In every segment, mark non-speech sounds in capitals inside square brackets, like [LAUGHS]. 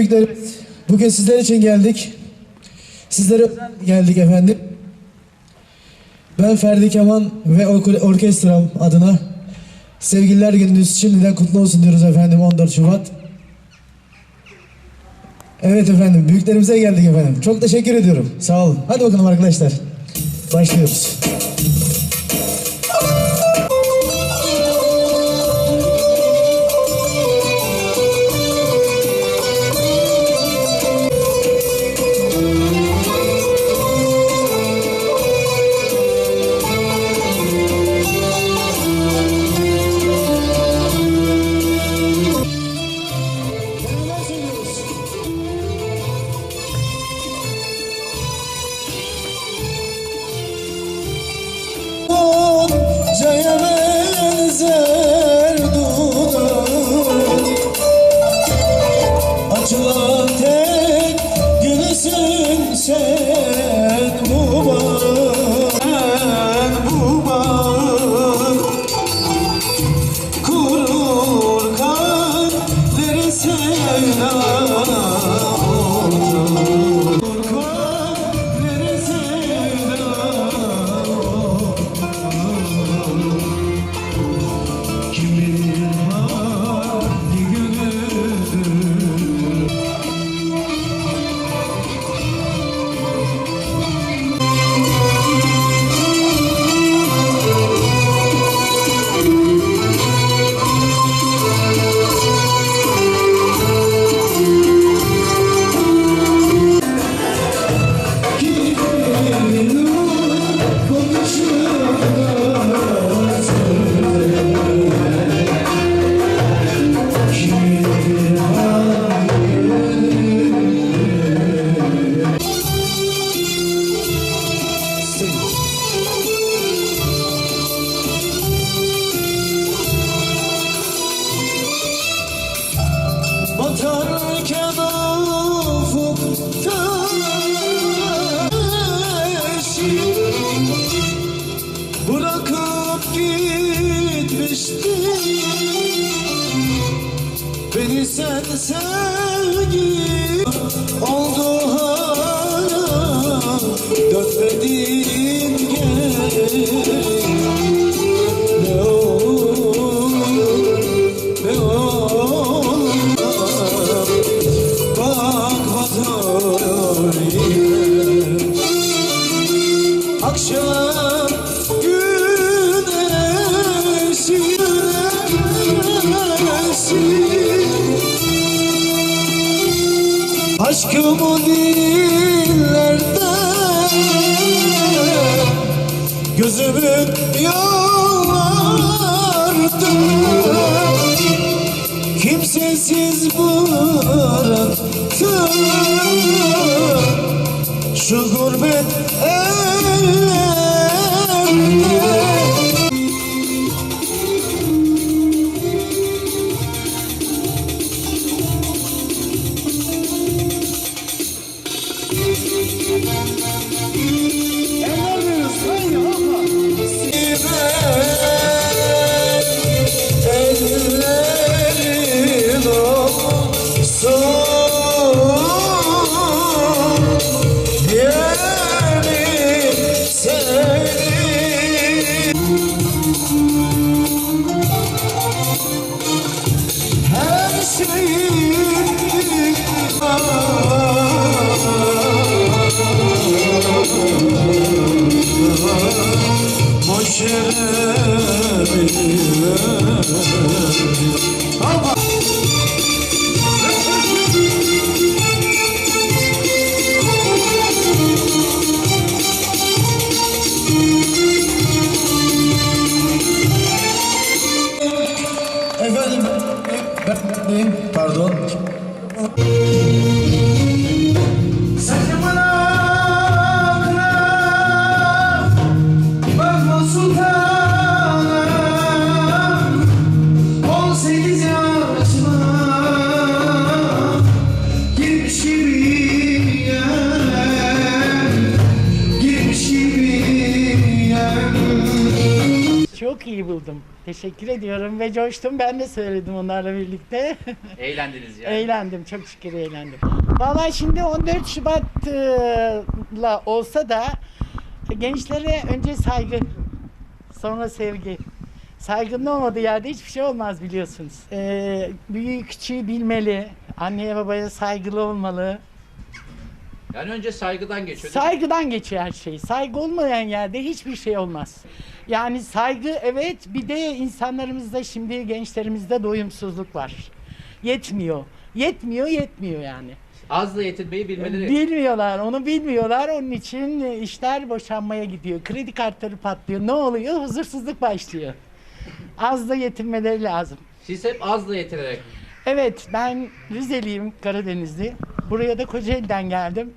büyüklerimiz. Bugün sizler için geldik. Sizlere geldik efendim. Ben Ferdi Keman ve or- orkestram adına Sevgililer Gününüz şimdiden kutlu olsun diyoruz efendim 14 Şubat. Evet efendim büyüklerimize geldik efendim. Çok teşekkür ediyorum. Sağ olun. Hadi bakalım arkadaşlar. Başlıyoruz. love. Beni sen sevgi oldu hala. Dönmedin Aşkımı dillerde Gözümün yollardı Kimsesiz bıraktı Şu gurbet ellerde Yere beni Ama Çok iyi buldum. Teşekkür ediyorum ve coştum. Ben de söyledim onlarla birlikte. [LAUGHS] Eğlendiniz yani. eğlendim. Çok şükür eğlendim. Vallahi şimdi 14 Şubat'la olsa da gençlere önce saygı, sonra sevgi. Saygının olmadığı yerde hiçbir şey olmaz biliyorsunuz. Ee, büyüğü küçüğü bilmeli. Anneye babaya saygılı olmalı. Yani önce saygıdan geçiyor. değil mi? Saygıdan geçiyor her şey. Saygı olmayan yerde hiçbir şey olmaz. Yani saygı evet bir de insanlarımızda şimdi gençlerimizde doyumsuzluk var. Yetmiyor. Yetmiyor yetmiyor yani. Azla yetinmeyi bilmeleri. Bilmiyorlar onu bilmiyorlar onun için işler boşanmaya gidiyor. Kredi kartları patlıyor. Ne oluyor? Huzursuzluk başlıyor. Az da yetinmeleri lazım. Siz hep azla yetinerek. Evet ben Rizeliyim Karadenizli. Buraya da Kocaeli'den geldim.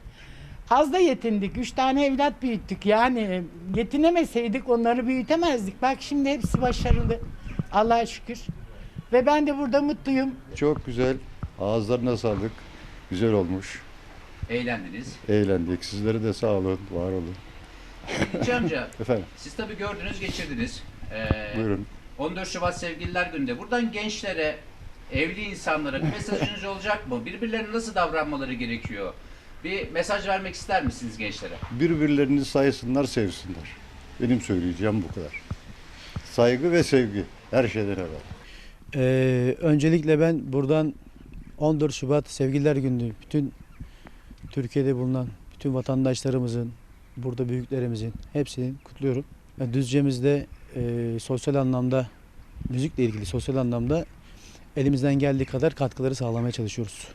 Az da yetindik. Üç tane evlat büyüttük. Yani yetinemeseydik onları büyütemezdik. Bak şimdi hepsi başarılı. Allah'a şükür. Ve ben de burada mutluyum. Çok güzel. Ağızlarına sağlık. Güzel olmuş. Eğlendiniz. Eğlendik. Sizlere de sağ olun, var olun. Amca [LAUGHS] Efendim, siz tabii gördünüz geçirdiniz. Ee, buyurun. 14 Şubat Sevgililer Günü'nde buradan gençlere, evli insanlara bir mesajınız olacak mı? Birbirlerine nasıl davranmaları gerekiyor? Bir mesaj vermek ister misiniz gençlere? Birbirlerini saysınlar, sevsinler. Benim söyleyeceğim bu kadar. Saygı ve sevgi. Her şeyden evvel. Ee, öncelikle ben buradan 14 Şubat Sevgililer Günü bütün Türkiye'de bulunan bütün vatandaşlarımızın, burada büyüklerimizin hepsini kutluyorum. Yani Düzce'mizde e, sosyal anlamda, müzikle ilgili sosyal anlamda elimizden geldiği kadar katkıları sağlamaya çalışıyoruz.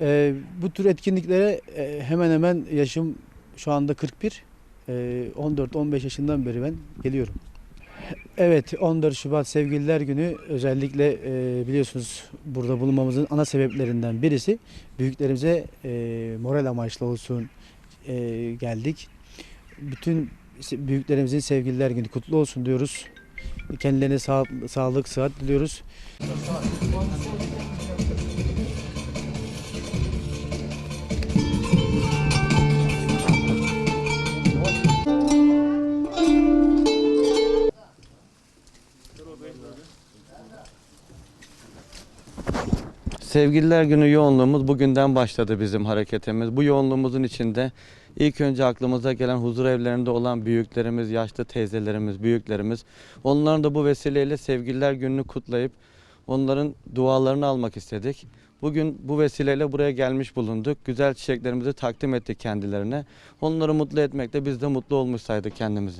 E, bu tür etkinliklere e, hemen hemen yaşım şu anda 41. E, 14-15 yaşından beri ben geliyorum. Evet 14 Şubat Sevgililer Günü özellikle e, biliyorsunuz burada bulunmamızın ana sebeplerinden birisi büyüklerimize e, moral amaçlı olsun geldik. Bütün büyüklerimizin Sevgililer Günü kutlu olsun diyoruz. Kendilerine sağ, sağlık, sıhhat diliyoruz. Sevgililer Günü yoğunluğumuz bugünden başladı bizim hareketimiz. Bu yoğunluğumuzun içinde ilk önce aklımıza gelen huzur evlerinde olan büyüklerimiz, yaşlı teyzelerimiz, büyüklerimiz. Onların da bu vesileyle Sevgililer Günü'nü kutlayıp onların dualarını almak istedik. Bugün bu vesileyle buraya gelmiş bulunduk. Güzel çiçeklerimizi takdim ettik kendilerine. Onları mutlu etmekle biz de mutlu olmuş saydık kendimizi.